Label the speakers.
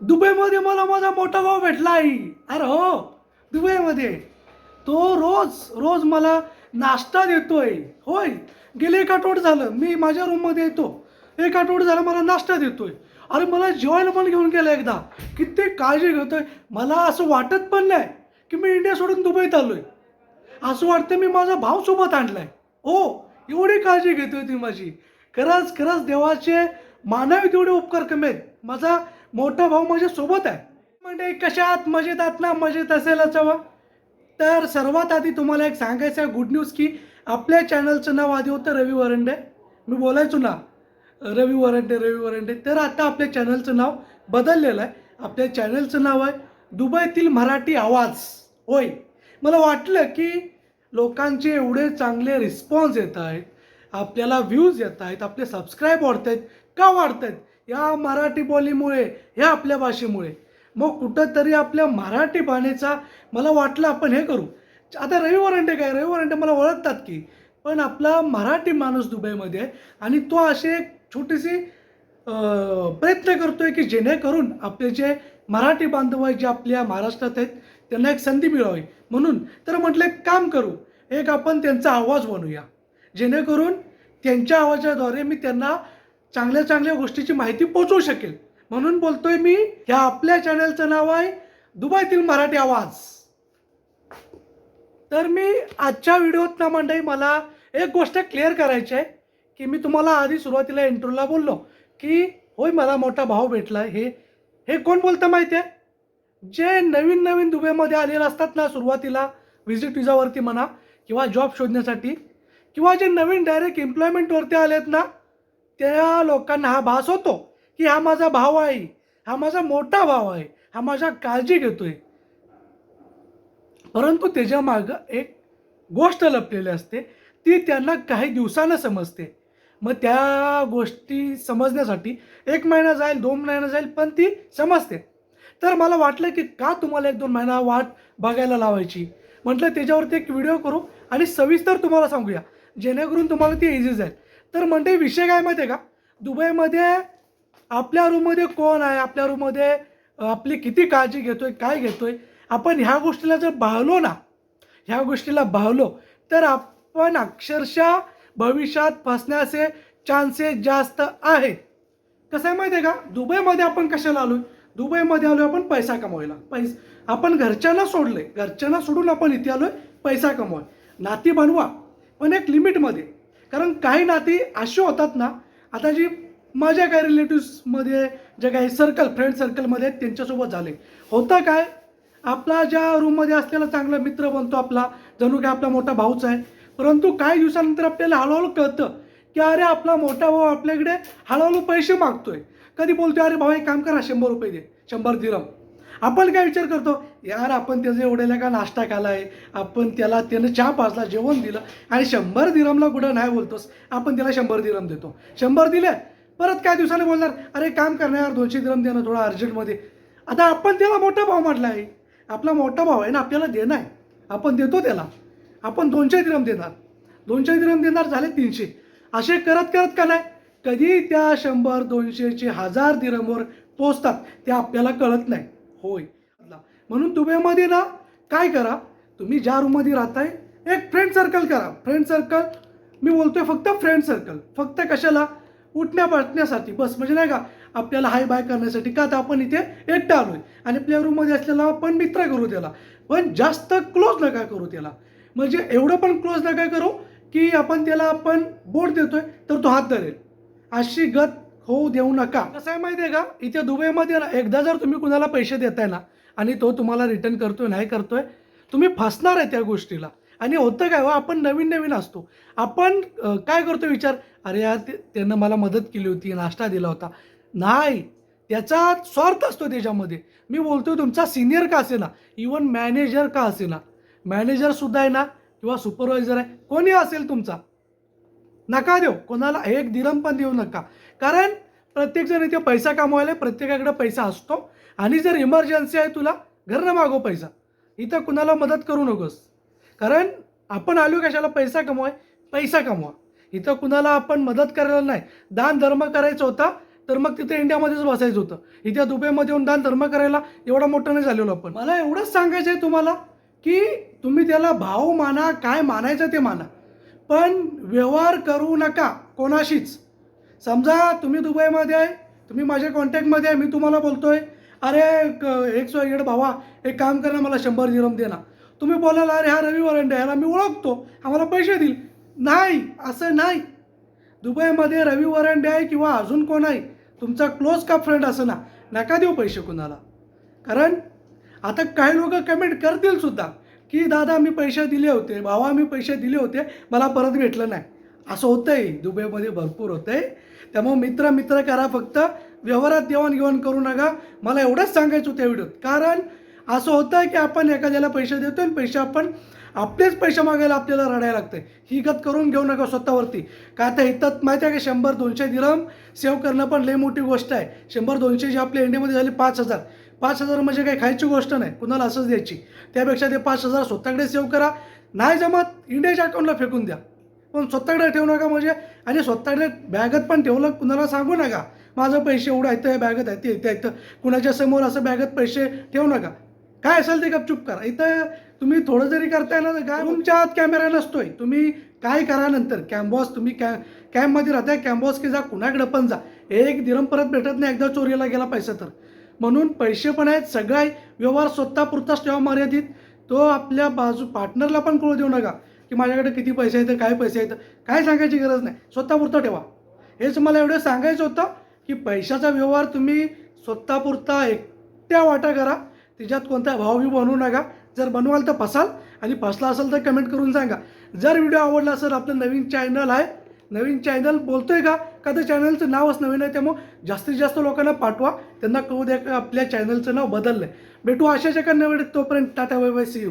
Speaker 1: दुबईमध्ये मला माझा मोठा भाऊ भेटला आई. अरे हो दुबईमध्ये. तो रोज रोज मला नाश्ता देतोय होय गेले एक आठवड झालं मी माझ्या रूममध्ये येतो. एक आठवड झालं मला नाश्ता देतोय. अरे मला जेवायला पण घेऊन गेला एकदा. किती काळजी घेतोय. मला असं वाटत पण नाही की मी इंडिया सोडून दुबईत आलोय. असं वाटतं मी माझा भाव सोबत आणलाय. हो एवढी काळजी घेतोय ती माझी. खरंच खरंच देवाचे मानवी तेवढे उपकार कमी आहेत. माझा मोठा भाऊ माझ्या सोबत आहे. म्हणजे कशात मजेत आत ना मजेत असेलच हवं तर सर्वात आधी तुम्हाला एक सांगायचं आहे गुड न्यूज की आपल्या चॅनलचं नाव आधी होतं रवी वरंडे. मी बोलायचो ना रवी वरंडे रवी वरंडे. तर आता आपल्या चॅनलचं नाव बदललेलं आहे. आपल्या चॅनलचं नाव आहे दुबईतील मराठी आवाज. होय. मला वाटलं की लोकांचे एवढे चांगले रिस्पॉन्स येत आहेत आपल्याला व्ह्यूज येत आहेत आपले सबस्क्राईब वाढत आहेत का वाढत आहेत या मराठी बोलीमुळे ह्या आपल्या भाषेमुळे. मग कुठंतरी आपल्या मराठी बाणीचा मला वाटलं आपण हे करू. आता रवी वरांडे काय? रवी वरांडे मला ओळखतात की. पण आपला मराठी माणूस दुबईमध्ये आहे आणि तो अशी एक छोटीशी प्रयत्न करतो आहे की जेणेकरून आपले जे मराठी बांधव आहे जे आपल्या महाराष्ट्रात आहेत त्यांना एक संधी मिळावी. म्हणून तर म्हटलं एक काम करू. एक आपण त्यांचा आवाज बनवूया. जेणेकरून त्यांच्या आवाजाद्वारे मी त्यांना चांगल्या चांगल्या गोष्टीची माहिती पोचवू शकेल. म्हणून बोलतोय मी ह्या आपल्या चॅनलचं नाव आहे दुबईतील मराठी आवाज. तर मी आजच्या व्हिडिओत ना मंडळी मला एक गोष्ट क्लिअर करायची आहे की मी तुम्हाला आधी सुरुवातीला इंट्रोला बोललो की होय मला मोठा भाव भेटला हे हे कोण बोलतं माहिती आहे जे नवीन नवीन दुबईमध्ये आलेले असतात ना सुरुवातीला व्हिजिट विजावरती म्हणा किंवा जॉब शोधण्यासाठी किंवा जे नवीन डायरेक्ट एम्प्लॉयमेंटवरती आलेत ना त्या लोकांना हा भास होतो की हा माझा भाव आहे हा माझा मोठा भाव आहे हा माझ्या काळजी घेतोय. परंतु त्याच्या मागं एक गोष्ट लपलेली असते ती त्यांना काही दिवसानं समजते. मग त्या गोष्टी समजण्यासाठी एक महिना जाईल दोन महिना जाईल पण ती समजते. तर मला वाटलं की का तुम्हाला एक दोन महिना वाट बघायला लावायची? म्हटलं त्याच्यावरती एक व्हिडिओ करू आणि सविस्तर तुम्हाला सांगूया. जेणेकरून तुम्हाला ती इझी जाईल. तर म्हणते विषय काय माहिती आहे का? दुबईमध्ये आपल्या रूममध्ये कोण आहे? आपल्या रूममध्ये आपली किती काळजी घेतोय? काय घेतोय? आपण ह्या गोष्टीला जर भावलो ना ह्या गोष्टीला भावलो तर आपण अक्षरशः भविष्यात फसण्याचे चान्सेस जास्त आहेत कसं आहे माहिती आहे का? दुबईमध्ये आपण कशाला आलो दुबईमध्ये आलो आपण पैसा कमवायला. पैस आपण घरच्यांना सोडले घरच्यांना सोडून आपण इथे आलोय पैसा कमवाय. नाती बनवा पण एक लिमिटमध्ये कारण काही नाती अशी होतात ना आता जी माझ्या काही रिलेटिव्समध्ये जे काही सर्कल फ्रेंड सर्कलमध्ये आहेत त्यांच्यासोबत झाले. होतं काय? आपला ज्या रूममध्ये असलेला चांगला मित्र बनतो आपला जणू काय आपला मोठा भाऊच आहे. परंतु काही दिवसानंतर आपल्याला हळूहळू कळतं की अरे आपला मोठा भाऊ आपल्याकडे हळूहळू पैसे मागतोय. कधी बोलतो अरे भाऊ एक काम करा शंभर रुपये दे शंभर दिरम आपण काय विचार करतो? यार आपण त्याचं एवढ्याला का नाश्ता केलाय? आपण त्याला त्यानं चहा पाजला जेवण दिलं आणि शंभर दिरमला कुठं नाही बोलतोस आपण त्याला शंभर दिरम देतो. शंभर दिले परत काय दिवसाने बोलणार? अरे काम करणार यार दोनशे दिरम देणं थोडं अर्जंटमध्ये आता आपण त्याला मोठा भाव म्हटला आहे आपला मोठा भाव आहे ना आपल्याला देणं आहे. आपण देतो त्याला. आपण दोनशे दिरम देणार. दोनशे दिरम देणार झाले तीनशे. असे करत करत का नाही? कधी त्या शंभर दोनशेचे हजार दिरमवर पोचतात ते आपल्याला कळत नाही. होय. म्हणून दुबईमध्ये ना काय करा तुम्ही ज्या रूममध्ये राहताय एक फ्रेंड सर्कल करा. फ्रेंड सर्कल मी बोलतोय फक्त फ्रेंड सर्कल फक्त कशाला? उठण्या बाटण्यासाठी बस म्हणजे नाही का आपल्याला हाय बाय करण्यासाठी. का तर आपण इथे एकटा आलोय. आणि आपल्या रूममध्ये असलेला आपण मित्र करू त्याला. पण जास्त क्लोज नका करू त्याला. म्हणजे एवढं पण क्लोज नका करू की आपण त्याला आपण बोट देतोय तर तो हात धरेल. अशी गत होऊ देऊ नका. कसं आहे माहिती आहे का? इथे दुबईमध्ये ना एकदा जर तुम्ही कुणाला पैसे देताय ना आणि तो तुम्हाला रिटर्न करतोय नाही करतोय तुम्ही फसणार आहे त्या गोष्टीला. आणि होतं काय हो आपण नवीन नवीन असतो. आपण काय करतो विचार? अरे यार त्यानं मला मदत केली होती नाश्ता दिला होता. नाही. त्याचा स्वार्थ असतो त्याच्यामध्ये. मी बोलतोय तुमचा सिनियर का असेना? इवन मॅनेजर का असेना? मॅनेजरसुद्धा आहे ना किंवा सुपरवायझर आहे. कोणी असेल तुमचा? नका देऊ. कोणाला एक दिरम पण देऊ नका. कारण प्रत्येकजण इथे पैसा कमवायला प्रत्येकाकडे पैसा असतो. आणि जर इमर्जन्सी आहे तुला घरनं मागव पैसा. इथं कुणाला मदत करू नकोस. कारण आपण आलो कशाला? पैसा कमवाय पैसा कमवा. इथं कुणाला आपण मदत करायला नाही. दान धर्म करायचा होता तर मग तिथे इंडियामध्येच बसायचं होतं. इथे दुबईमध्ये येऊन दान धर्म करायला एवढा मोठं नाही झालेलो आपण. मला एवढंच सांगायचं आहे तुम्हाला की तुम्ही त्याला भाव माना काय मानायचं ते माना. पण व्यवहार करू नका कोणाशीच. समजा तुम्ही दुबईमध्ये आहे तुम्ही माझ्या कॉन्टॅक्टमध्ये आहे मी तुम्हाला बोलतो आहे अरे एक सो एड भावा एक काम करा मला शंभर दिरम दे ना. तुम्ही बोलाल अरे हा रवी वरंडे ह्याला मी ओळखतो आम्हाला पैसे देईल. नाही असं नाही. दुबईमध्ये रवी वरंडे आहे किंवा अजून कोण आहे तुमचा क्लोज का फ्रेंड असं ना नका देऊ पैसे कुणाला. कारण आता काही लोक कमेंट करतील सुद्धा की दादा मी पैसे दिले होते भावा मी पैसे दिले होते मला परत भेटलं नाही. असं होतंय. दुबईमध्ये भरपूर होतंय. त्यामुळे मित्र मित्र करा फक्त. व्यवहारात देवाणघेवाण करू नका. मला एवढंच सांगायचं होतं व्हिडिओत. कारण असं होतं की आपण एखाद्याला पैसे देतो आणि पैसे आपण आपलेच पैसे मागायला आपल्याला रडायला लागतंय. ही गत करून घेऊ नका स्वतःवरती. का आता इथं माहिती आहे का शंभर दोनशे दिरम सेव्ह करणं पण लई मोठी गोष्ट आहे. शंभर दोनशे जे आपल्या इंडियामध्ये झाले पाच हजार. पाच हजार म्हणजे काही खायची गोष्ट नाही. कुणाला असंच द्यायची. त्यापेक्षा ते पाच हजार स्वतःकडे सेव्ह करा. नाही जमत इंडियाच्या अकाउंटला फेकून द्या. पण स्वतःकडे ठेवू नका म्हणजे. आणि स्वतःकडे बॅगत पण ठेवलं कुणाला सांगू नका. माझं पैसे एवढं येतं हे बॅगत आहे ते इथे इथं कुणाच्या समोर असं बॅगत पैसे ठेवू नका. काय असेल ते गपचूप करा. इथं तुम्ही थोडं जरी करताय ना काय तुमच्या आत कॅमेरा नसतोय. तुम्ही काय करा नंतर? कॅम्बॉस तुम्ही कॅ कॅम्पमध्ये राहताय कॅम्बॉस की जा कुणाकडे पण जा. एक दिरम परत भेटत नाही एकदा चोरीला गेला पैसा तर. म्हणून पैसे पण आहेत सगळा व्यवहार स्वतः पुरताच ठेवा मर्यादित. तो आपल्या बाजू पार्टनरला पण कळू देऊ नका. की माझ्याकडे किती पैसे आहेत काय पैसे आहेत काय सांगायची गरज नाही. स्वतः पुरतं ठेवा. हेच मला एवढं सांगायचं होतं की पैशाचा व्यवहार तुम्ही स्वतःपुरता एकट्या वाटा करा. तिच्यात कोणता भावबी बनवू नका. जर बनवाल तर फसाल आणि फसला असेल तर कमेंट करून सांगा. जर व्हिडिओ आवडला असेल आपलं नवीन चॅनल आहे. नवीन चॅनल बोलतोय का? का तर चॅनलचं नावच नवीन आहे त्यामुळं जास्तीत जास्त लोकांना पाठवा. त्यांना कळू द्या का आपल्या चॅनलचं नाव बदललं आहे भेटू अशाच एका नवीन तोपर्यंत tata bye bye see you